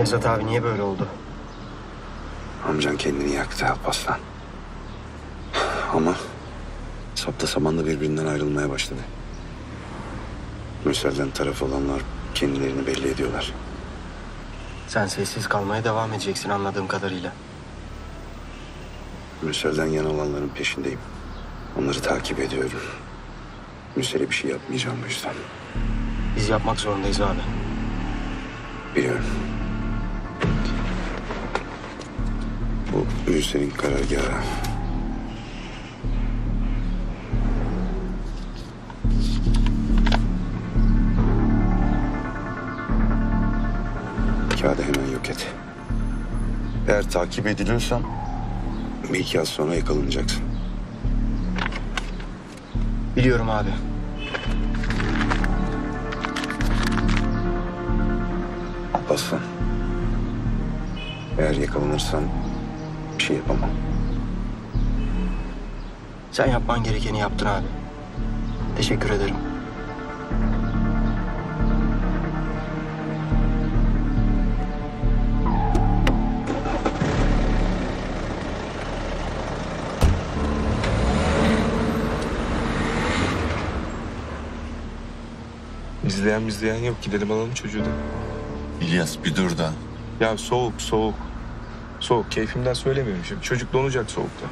Nevzat abi niye böyle oldu? Amcan kendini yaktı Alparslan. Ama sapta samanla birbirinden ayrılmaya başladı. Mürsel'den taraf olanlar kendilerini belli ediyorlar. Sen sessiz kalmaya devam edeceksin anladığım kadarıyla. Mürsel'den yana olanların peşindeyim. Onları takip ediyorum. Mürsel'e bir şey yapmayacağım bu yüzden. Biz yapmak zorundayız abi. Biliyorum. Bu Mürsel'in karargahı. Kağıdı hemen yok et. Eğer takip ediliyorsan bir iki yıl sonra yakalanacaksın. Biliyorum abi. Alparslan. Eğer yakalanırsan bir şey yapamam. Sen yapman gerekeni yaptın abi. Teşekkür ederim. İzleyen izleyen yok. Gidelim alalım çocuğu da. İlyas bir dur da. Ya soğuk soğuk. Soğuk. Keyfimden söylemiyorum şimdi. Çocuk donacak soğukta.